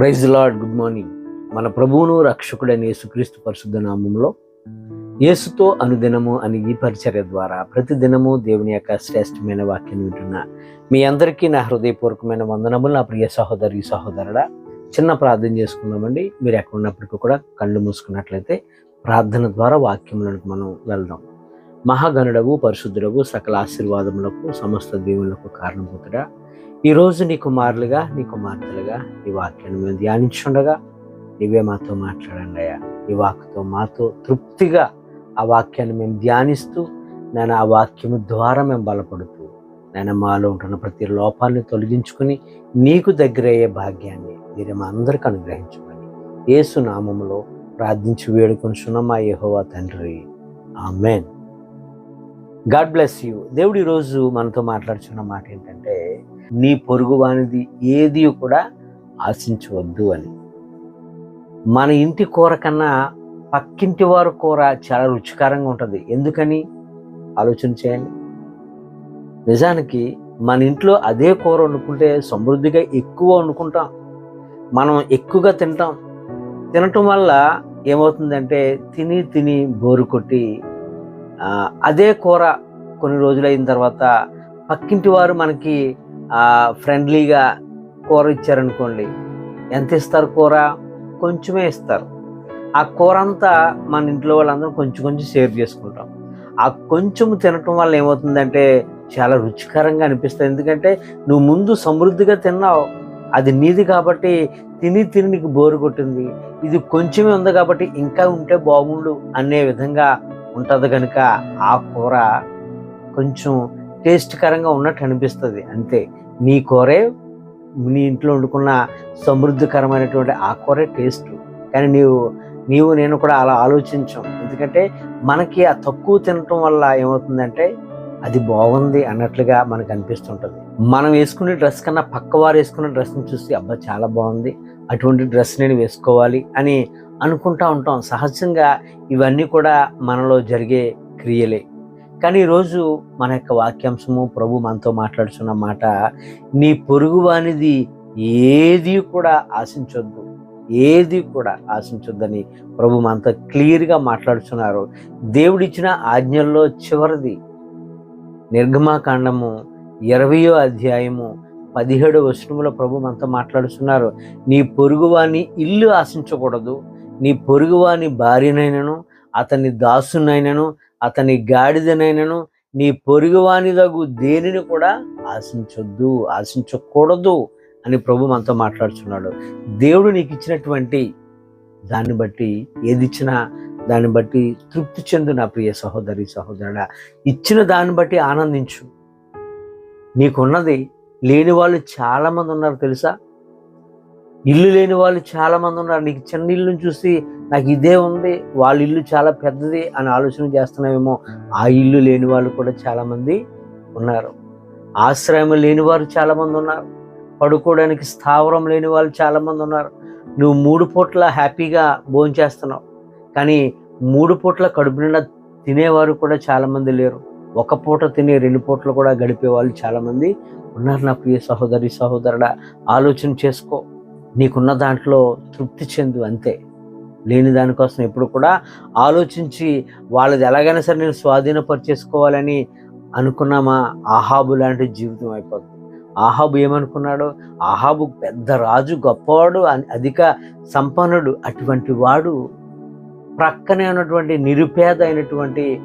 Praise lord good morning. మన ప్రభువును రక్షకుడైన యేసుక్రీస్తు పరిశుద్ధ నామంలో యేసుతో అనుదినము అని ఈ పరిచర్య ద్వారా ప్రతిదినము దేవుని యొక్క శ్రేష్టమైన వాక్యం వింటున్న మీ అందరికీ నా హృదయపూర్వకమైన వందనములు. నా ప్రియ సహోదరి సహోదరుడా చిన్న ప్రార్థన చేసుకుందామండి. మీరు ఎక్కడ ఉన్నప్పటికీ కూడా కళ్ళు మూసుకున్నట్లయితే ప్రార్థన ద్వారా వాక్యములకు మనం వెళ్దాం. మహాగణుడవు పరిశుద్ధుడవు సకల ఆశీర్వాదములకు సమస్త దేవులకు కారణభూతుడా. ఈరోజు నీ కుమారులుగా నీ కుమార్తెలుగా ఈ వాక్యాన్ని మేము ధ్యానించుండగా నీవే మాతో మాట్లాడండి అయ్యా. ఈ వాక్తో మాతో తృప్తిగా ఆ వాక్యాన్ని మేము ధ్యానిస్తూ నేను ఆ వాక్యము ద్వారా మేము బలపడుతూ నేను మాలో ఉంటున్న ప్రతి లోపాన్ని తొలగించుకుని నీకు దగ్గరయ్యే భాగ్యాన్ని మీరు మా అందరికి అనుగ్రహించమని యేసు నామంలో ప్రార్థించి వేడుకొనిచున్న మా యహోవా తండ్రి. ఆమెన్. God bless you. దేవుడు ఈరోజు మనతో మాట్లాడుచున్న మాట ఏంటంటే నీ పొరుగువానిది ఏది కూడా ఆశించవద్దు అని. మన ఇంటి కూర కన్నా పక్కింటి వారి కూర చాలా రుచికరంగా ఉంటుంది. ఎందుకని? ఆలోచన చేయండి. నిజానికి మన ఇంట్లో అదే కూర వండుకుంటే సమృద్ధిగా ఎక్కువ వండుకుంటాం. మనం ఎక్కువగా తింటాం. తినటం వల్ల ఏమవుతుందంటే తిని తిని బోరు కొట్టి అదే కూర కొన్ని రోజులు అయిన తర్వాత పక్కింటి వారు మనకి ఫ్రెండ్లీగా కూర ఇచ్చారనుకోండి. ఎంత ఇస్తారు కూర? కొంచెమే ఇస్తారు. ఆ కూర అంతా మన ఇంట్లో వాళ్ళందరం కొంచెం కొంచెం షేర్ చేసుకుంటాం. ఆ కొంచెం తినటం వల్ల ఏమవుతుందంటే చాలా రుచికరంగా అనిపిస్తుంది. ఎందుకంటే నువ్వు ముందు సమృద్ధిగా తిన్నావు. అది నీది కాబట్టి తిని తిని నీకు బోరు కొట్టింది. ఇది కొంచెమే ఉంది కాబట్టి ఇంకా ఉంటే బాగుండు అనే విధంగా ఉంటుంది కనుక ఆ కూర కొంచెం టేస్ట్కరంగా ఉన్నట్టు అనిపిస్తుంది. అంతే. నీ కూరే నీ ఇంట్లో వండుకున్న సమృద్ధికరమైనటువంటి ఆ కూరే టేస్ట్. కానీ నీవు నీవు నేను కూడా అలా ఆలోచించాం. ఎందుకంటే మనకి ఆ తక్కువ తినటం వల్ల ఏమవుతుందంటే అది బాగుంది అన్నట్లుగా మనకు అనిపిస్తుంటుంది. మనం వేసుకునే డ్రెస్ కన్నా పక్క వారు వేసుకునే డ్రెస్ని చూసి అబ్బా చాలా బాగుంది. అటువంటి డ్రెస్ నేను వేసుకోవాలి అని అనుకుంటా ఉంటాం. సహజంగా ఇవన్నీ కూడా మనలో జరిగే క్రియలే. కానీ ఈరోజు మన యొక్క వాక్యాంశము ప్రభు మనతో మాట్లాడుతున్న మాట నీ పొరుగువానిది ఏది కూడా ఆశించొద్దు ఏది కూడా ఆశించొద్దని ప్రభు మనతో క్లియర్గా మాట్లాడుతున్నారు. దేవుడిచ్చిన ఆజ్ఞల్లో చివరిది నిర్గమాకాండము ఇరవయో అధ్యాయము పదిహేడు వచనములో ప్రభు మనతో మాట్లాడుతున్నారు. నీ పొరుగువాని ఇల్లు ఆశించకూడదు నీ పొరుగువాని భార్యనైనను అతని దాసునైనను అతని గాడిదనైనను నీ పొరుగువానిదగు దేనిని కూడా ఆశించొద్దు ఆశించకూడదు అని ప్రభు మనతో మాట్లాడుతున్నాడు దేవుడు నీకు ఇచ్చినటువంటి దాన్ని బట్టి ఏది ఇచ్చినా దాన్ని బట్టి తృప్తి చెందు నా ప్రియ సహోదరి సహోదరుడా. ఇచ్చిన దాన్ని బట్టి ఆనందించు. నీకున్నది లేని వాళ్ళు చాలామంది ఉన్నారు తెలుసా? ఇల్లు లేని వాళ్ళు చాలా మంది ఉన్నారు. నీకు చిన్న ఇల్లుని చూసి నాకు ఇదే ఉంది వాళ్ళ ఇల్లు చాలా పెద్దది అని ఆలోచన చేస్తున్నావేమో. ఆ ఇల్లు లేని వాళ్ళు కూడా చాలా మంది ఉన్నారు. ఆశ్రయం లేని వారు చాలా మంది ఉన్నారు. పడుకోవడానికి స్థావరం లేని వాళ్ళు చాలా మంది ఉన్నారు. నువ్వు మూడు పూట్ల హ్యాపీగా భోంచేస్తున్నావు కానీ మూడు పూట్ల కడుపు నిండా తినేవారు కూడా చాలా మంది లేరు. ఒక పూట తినే రెండు పూటలు కూడా గడిపే వాళ్ళు చాలా మంది ఉన్నారు. నా ప్రియ సహోదరి సహోదరుడా ఆలోచన చేసుకో. నీకున్న దాంట్లో తృప్తి చెందు అంతే. లేని దానికోసం ఎప్పుడు కూడా ఆలోచించి వాళ్ళది ఎలాగైనా సరే నేను స్వాధీనపరిచేసుకోవాలని అనుకున్నామా? ఆహాబు లాంటి జీవితం అయిపోతుంది ఆహాబు ఏమనుకున్నాడు? ఆహాబు పెద్ద రాజు గొప్పవాడు అధిక సంపన్నుడు అటువంటి వాడు ప్రక్కనే ఉన్నటువంటి నిరుపేద అయినటువంటి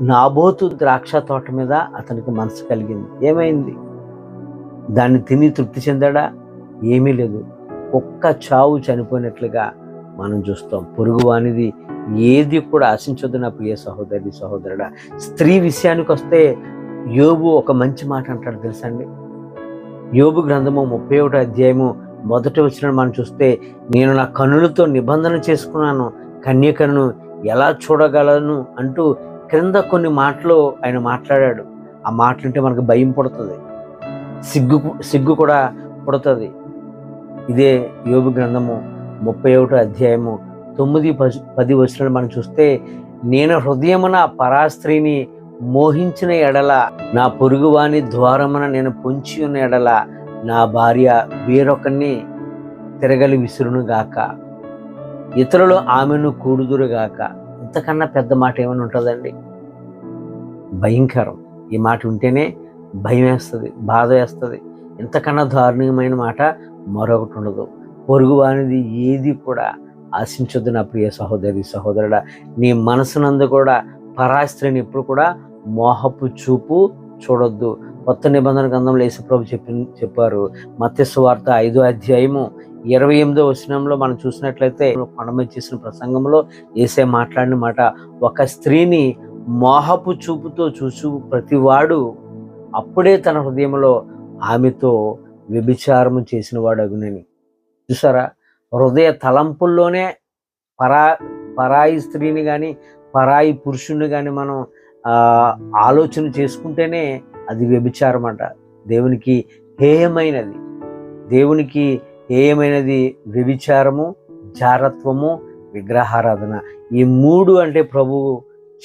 నాబోతు ద్రాక్ష తోట మీద అతనికి మనసు కలిగింది. ఏమైంది? దాన్ని తిని తృప్తి చెందాడా? ఏమీ లేదు. ఒక్క చావు చనిపోయినట్లుగా మనం చూస్తాం. పొరుగువానిది ఏది కూడా ఆశించొద్దు నా ప్రియ సహోదరి సహోదరుడా? స్త్రీ విషయానికి వస్తే యోబు ఒక మంచి మాట అంటాడు తెలుసండి యోబు గ్రంథము ముప్పై ఒకటో అధ్యాయము మొదటి వచ్చిన మనం చూస్తే నేను నా కన్నులతో నిబంధన చేసుకున్నాను కన్యకను ఎలా చూడగలను? అంటూ క్రింద కొన్ని మాటలు ఆయన మాట్లాడాడు. ఆ మాటలుంటే మనకు భయం పుడుతుంది. సిగ్గు సిగ్గు కూడా పుడుతుంది. ఇదే యోగు గ్రంథము ముప్పై ఒకటో అధ్యాయము తొమ్మిది పది పది మనం చూస్తే నేను హృదయమున పరాస్త్రీని మోహించిన ఎడల నా పొరుగువాని ద్వారమున నేను పొంచి ఉన్న ఎడల నా భార్య వేరొకరిని తిరగలి విసురును గాక. ఇతరులు ఆమెను కూడుదురుగాక ఇంతకన్నా పెద్ద మాట ఏమైనా ఉంటుందండి? భయంకరం. ఈ మాట ఉంటేనే భయం వేస్తుంది బాధ వేస్తుంది. ఇంతకన్నా దారుణమైన మాట మరొకటి ఉండదు. పొరుగు వానిది ఏది కూడా ఆశించొద్దు నా ప్రియ సహోదరి సహోదరుడా. నీ మనసునందు కూడా పరాస్త్రిని ఎప్పుడు కూడా మోహపు చూపు చూడొద్దు. కొత్త నిబంధన గ్రంథంలో యేసుప్రభు చెప్పి చెప్పారు. మత్స్సు వార్త ఐదో అధ్యాయము ఇరవై ఎనిమిదో వచనంలో మనం చూసినట్లయితే కొండమీద చేసిన ప్రసంగంలో ఏసే మాట్లాడిన మాట ఒక స్త్రీని మోహపు చూపుతో చూసు ప్రతివాడు అప్పుడే తన హృదయంలో ఆమెతో వ్యభిచారము చేసిన వాడు అగునని చూసారా? హృదయ తలంపుల్లోనే పరా పరాయి స్త్రీని కానీ పరాయి పురుషుణ్ణి కానీ మనం ఆలోచన చేసుకుంటేనే అది వ్యభిచారం అంట దేవునికి హేయమైనది. దేవునికి హేయమైనది వ్యభిచారము జారత్వము విగ్రహారాధన. ఈ మూడు అంటే ప్రభువు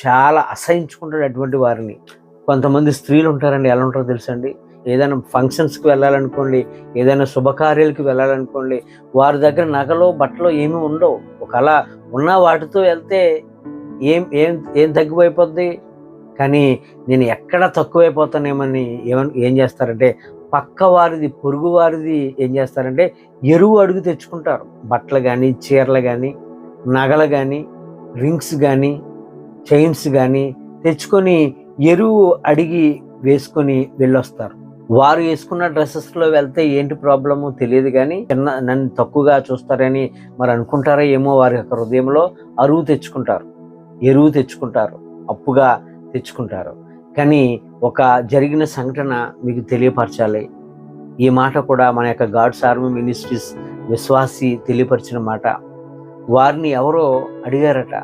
చాలా అసహించుకుంటాడు అటువంటి వారిని. కొంతమంది స్త్రీలు ఉంటారండి ఎలా ఉంటారో తెలుసండి ఏదైనా ఫంక్షన్స్కి వెళ్ళాలనుకోండి ఏదైనా శుభకార్యాలకి వెళ్ళాలనుకోండి వారి దగ్గర నగలో బట్టలు ఏమీ ఉండవు. ఒకవేళ ఉన్న వాటితో వెళ్తే ఏం ఏం ఏం తగ్గిపోయిపోద్ది? కానీ నేను ఎక్కడ తక్కువైపోతానేమని ఏమని ఏం చేస్తారంటే పక్క వారిది పొరుగు వారిది ఏం చేస్తారంటే ఎరువు అడుగు తెచ్చుకుంటారు. బట్టలు కానీ చీరలు కానీ నగలు కానీ రింగ్స్ కానీ చైన్స్ కానీ తెచ్చుకొని ఎరువు అడిగి వేసుకొని వెళ్ళొస్తారు. వారు వేసుకున్న డ్రెస్సెస్లో వెళ్తే ఏంటి ప్రాబ్లము తెలియదు కానీ చిన్న నన్ను తక్కువగా చూస్తారని మరి అనుకుంటారా ఏమో వారి యొక్క హృదయంలో అరువు తెచ్చుకుంటారు. ఎరువు తెచ్చుకుంటారు. అప్పుగా తెచ్చుకుంటారు. కానీ ఒక జరిగిన సంఘటన మీకు తెలియపరచాలి. ఈ మాట కూడా మన యొక్క గాడ్స్ ఆర్మీ మినిస్ట్రీస్ విశ్వాసి తెలియపరిచిన మాట. వారిని ఎవరో అడిగారట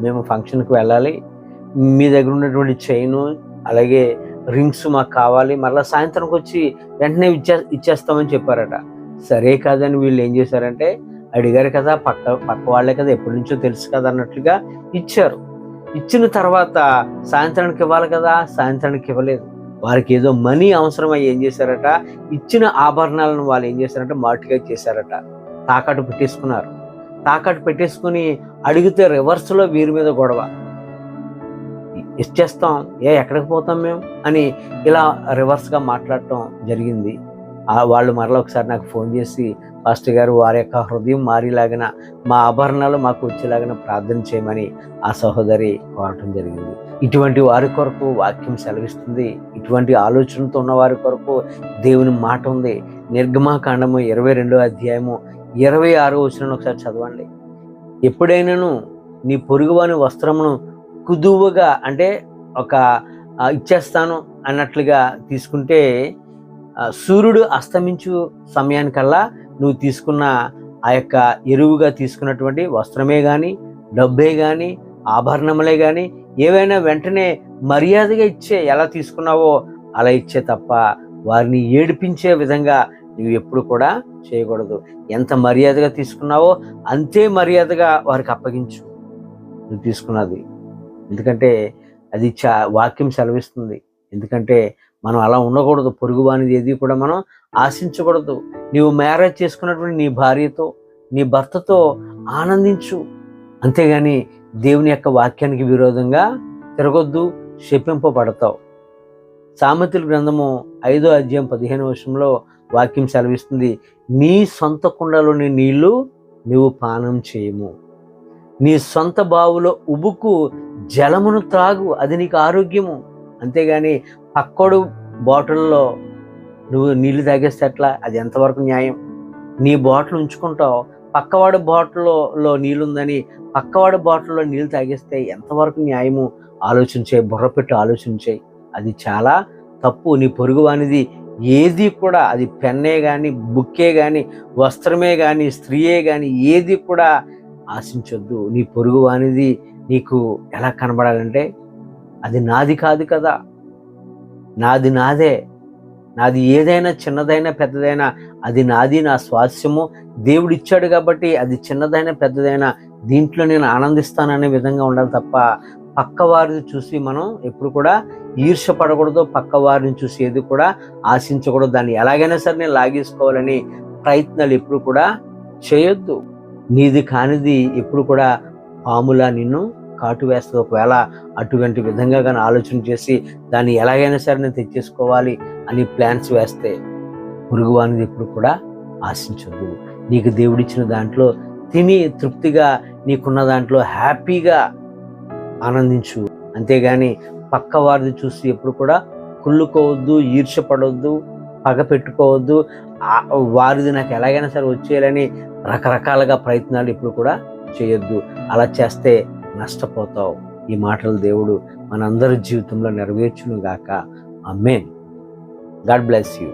మేము ఫంక్షన్కి వెళ్ళాలి. మీ దగ్గర ఉన్నటువంటి చైను అలాగే రింగ్స్ మాకు కావాలి మళ్ళీ సాయంత్రంకి వచ్చి వెంటనే ఇచ్చే ఇచ్చేస్తామని చెప్పారట. సరే కాదని వీళ్ళు ఏం చేశారంటే అడిగారు కదా పక్క పక్క వాళ్ళే కదా ఎప్పటి నుంచో తెలుసు కదా అన్నట్లుగా ఇచ్చారు. ఇచ్చిన తర్వాత సాయంత్రానికి ఇవ్వాలి కదా సాయంత్రానికి ఇవ్వలేదు. వారికి ఏదో మనీ అవసరమై ఏం చేశారట ఇచ్చిన ఆభరణాలను వాళ్ళు ఏం చేశారంటే మార్టిగేజ్ చేశారట. తాకట్టు పెట్టేసుకున్నారు. తాకట్టు పెట్టేసుకుని అడిగితే రివర్స్లో వీరి మీద గొడవ. ఇచ్చేస్తాం ఏ ఎక్కడికి పోతాం మేము? అని ఇలా రివర్స్గా మాట్లాడటం జరిగింది. వాళ్ళు మరలా ఒకసారి నాకు ఫోన్ చేసి పాస్టర్ గారు వారి యొక్క హృదయం మారిలాగిన మా ఆభరణాలు మాకు వచ్చేలాగిన ప్రార్థన చేయమని ఆ సహోదరి కోరటం జరిగింది. ఇటువంటి వారి కొరకు వాక్యం సెలవిస్తుంది. ఇటువంటి ఆలోచనతో ఉన్న వారి కొరకు దేవుని మాట ఉంది. నిర్గమాకాండము ఇరవై రెండో అధ్యాయము ఇరవై ఆరో వచ్చిన ఒకసారి చదవండి. ఎప్పుడైనాను నీ పొరుగువాని వస్త్రమును కుదువుగా అంటే ఒక ఇచ్చేస్తాను అన్నట్లుగా తీసుకుంటే సూర్యుడు అస్తమించు సమయానికల్లా నువ్వు తీసుకున్న ఆ యొక్క ఎరువుగా తీసుకున్నటువంటి వస్త్రమే కానీ డబ్బే కానీ ఆభరణములే కానీ ఏవైనా వెంటనే మర్యాదగా ఇచ్చే ఎలా తీసుకున్నావో అలా ఇచ్చే తప్ప వారిని ఏడిపించే విధంగా నువ్వు ఎప్పుడు కూడా చేయకూడదు. ఎంత మర్యాదగా తీసుకున్నావో అంతే మర్యాదగా వారికి అప్పగించు. నువ్వు తీసుకున్నది. ఎందుకంటే అది చా వాక్యం సెలవిస్తుంది. ఎందుకంటే మనం అలా ఉండకూడదు. పొరుగువానిది ఏది కూడా మనం ఆశించకూడదు. నీవు మ్యారేజ్ చేసుకున్నటువంటి నీ భార్యతో నీ భర్తతో ఆనందించు. అంతేగాని దేవుని యొక్క వాక్యానికి విరోధంగా తిరగొద్దు శపింపబడతావు. సామెతల గ్రంథము ఐదో అధ్యాయం పదిహేను వర్షంలో వాక్యం సెలవిస్తుంది నీ సొంత కుండలోని నీళ్ళు నువ్వు పానం చేయము. నీ సొంత బావులో ఉబుకు జలమును త్రాగు అది నీకు ఆరోగ్యము. అంతేగాని పక్కోడు బాటిల్లో నువ్వు నీళ్ళు తాగేస్తే ఎట్లా? అది ఎంతవరకు న్యాయం? నీ బాటిల్ ఉంచుకుంటావు. పక్కవాడి బాటిల్లో నీళ్ళుందని నీళ్ళు ఉందని పక్కవాడి బాటిల్లో నీళ్ళు తాగేస్తే ఎంతవరకు న్యాయము? ఆలోచించే బుర్రపెట్టు ఆలోచించే. అది చాలా తప్పు. నీ పొరుగు అనేది ఏది కూడా అది పెన్నే కానీ బుక్కే కానీ వస్త్రమే కానీ స్త్రీయే కానీ ఏది కూడా ఆశించొద్దు. నీ పొరుగు అనేది నీకు ఎలా కనబడాలంటే అది నాది కాదు కదా. నాది నాదే. నాది ఏదైనా చిన్నదైనా పెద్దదైనా అది నాది నా స్వాస్యము దేవుడు ఇచ్చాడు కాబట్టి అది చిన్నదైనా పెద్దదైనా దీంట్లో నేను ఆనందిస్తాననే విధంగా ఉండాలి తప్ప పక్కవారిని చూసి మనం ఎప్పుడు కూడా ఈర్ష పడకూడదు పక్క వారిని చూసి ఏది కూడా ఆశించకూడదు. దాన్ని ఎలాగైనా సరే నేను లాగేసుకోవాలని ప్రయత్నాలు ఎప్పుడు కూడా చేయొద్దు. నీది కానిది ఎప్పుడు కూడా పాములా నిన్ను కాటు వేస్తుంది. ఒకవేళ అటువంటి విధంగా కానీ ఆలోచన చేసి దాన్ని ఎలాగైనా సరే నేను తెచ్చేసుకోవాలి అని ప్లాన్స్ వేస్తే పురుగువానిది ఎప్పుడు కూడా ఆశించదు. నీకు దేవుడిచ్చిన దాంట్లో తిని తృప్తిగా నీకున్న దాంట్లో హ్యాపీగా ఆనందించు. అంతేగాని పక్క వారిది చూసి ఎప్పుడు కూడా కుళ్ళుకోవద్దు ఈర్షపడవద్దు పగ పెట్టుకోవద్దు. వారిది నాకు ఎలాగైనా సరే వచ్చేయాలని రకరకాలుగా ప్రయత్నాలు ఇప్పుడు కూడా చేయొద్దు. అలా చేస్తే నష్టపోతావు. ఈ మాటలు దేవుడు మనందరి జీవితంలో నెరవేర్చును గాక అమ్మేన్ గాడ్ బ్లెస్ యూ.